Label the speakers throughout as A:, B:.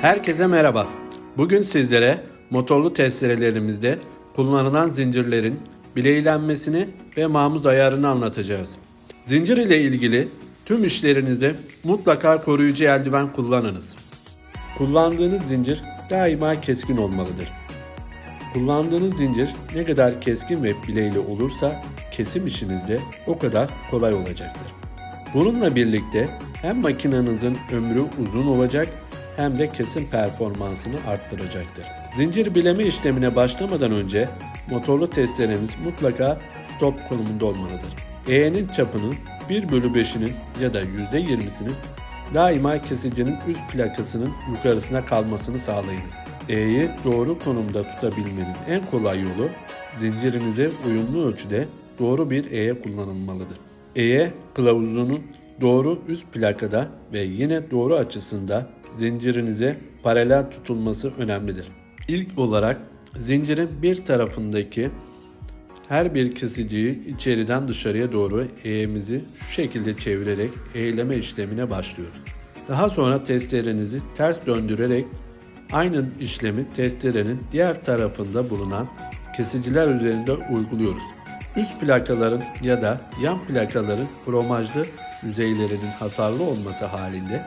A: Herkese merhaba. Bugün sizlere motorlu testerelerimizde kullanılan zincirlerin bileylenmesini ve mamuz ayarını anlatacağız. Zincir ile ilgili tüm işlerinizde mutlaka koruyucu eldiven kullanınız. Kullandığınız zincir daima keskin olmalıdır. Kullandığınız zincir ne kadar keskin ve bileyli olursa kesim işiniz de o kadar kolay olacaktır. Bununla birlikte hem makinenizin ömrü uzun olacak hem de kesim performansını arttıracaktır. Zincir bileme işlemine başlamadan önce motorlu testeremiz mutlaka stop konumunda olmalıdır. E'nin çapının 1 bölü 5'inin ya da %20'sinin daima kesicinin üst plakasının yukarısına kalmasını sağlayınız. E'yi doğru konumda tutabilmenin en kolay yolu zincirinize uyumlu ölçüde doğru bir E'ye kullanılmalıdır. E'ye kılavuzunun doğru üst plakada ve yine doğru açısında zincirinize paralel tutulması önemlidir. İlk olarak zincirin bir tarafındaki her bir kesiciyi içeriden dışarıya doğru eğimizi şu şekilde çevirerek eğleme işlemine başlıyoruz. Daha sonra testerenizi ters döndürerek aynı işlemi testerenin diğer tarafında bulunan kesiciler üzerinde uyguluyoruz. Üst plakaların ya da yan plakaların kromajlı yüzeylerinin hasarlı olması halinde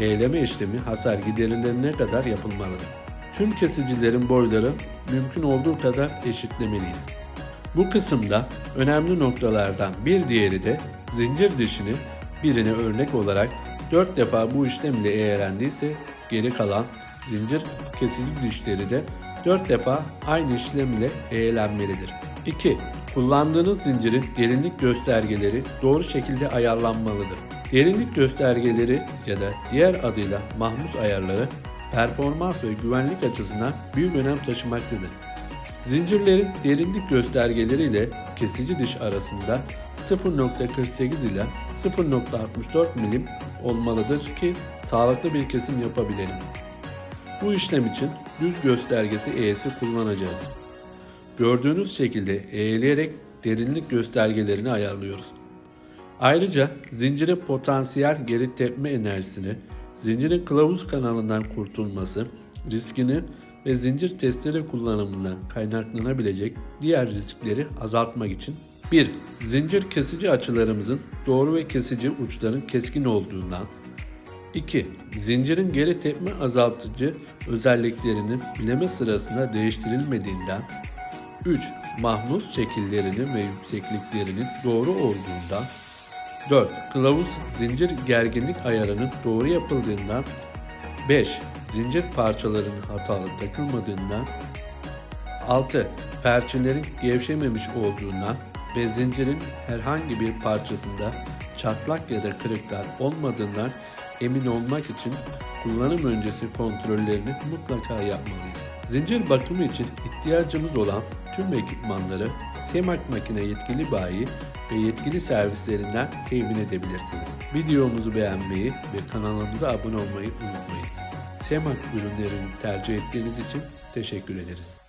A: eğleme işlemi hasar giderilene kadar yapılmalıdır. Tüm kesicilerin boyları mümkün olduğu kadar eşitlemeliyiz. Bu kısımda önemli noktalardan bir diğeri de zincir dişini birine örnek olarak 4 defa bu işlem ile geri kalan zincir kesici dişleri de 4 defa aynı işlem ile eğlenmelidir. 2. Kullandığınız zincirin derinlik göstergeleri doğru şekilde ayarlanmalıdır. Derinlik göstergeleri ya da diğer adıyla mahmuz ayarları performans ve güvenlik açısından büyük önem taşımaktadır. Zincirlerin derinlik göstergeleri ile kesici diş arasında 0.48 ile 0.64 milim olmalıdır ki sağlıklı bir kesim yapabilelim. Bu işlem için düz göstergesi eğesi kullanacağız. Gördüğünüz şekilde eğleyerek derinlik göstergelerini ayarlıyoruz. Ayrıca zincire potansiyel geri tepme enerjisini, zincirin kılavuz kanalından kurtulması, riskini ve zincir testere kullanımından kaynaklanabilecek diğer riskleri azaltmak için 1. Zincir kesici açılarımızın doğru ve kesici uçların keskin olduğundan 2. Zincirin geri tepme azaltıcı özelliklerinin bileme sırasında değiştirilmediğinden 3. Mahmuz şekillerinin ve yüksekliklerinin doğru olduğundan 4. Kılavuz zincir gerginlik ayarının doğru yapıldığından 5. Zincir parçalarının hatalı takılmadığından 6. Perçinlerin gevşememiş olduğundan ve zincirin herhangi bir parçasında çatlak ya da kırıklar olmadığından emin olmak için kullanım öncesi kontrollerini mutlaka yapmalıyız. Zincir bakımı için ihtiyacımız olan tüm ekipmanları Semak Makine yetkili bayi ve yetkili servislerinden temin edebilirsiniz. Videomuzu beğenmeyi ve kanalımıza abone olmayı unutmayın. Semak ürünlerini tercih ettiğiniz için teşekkür ederiz.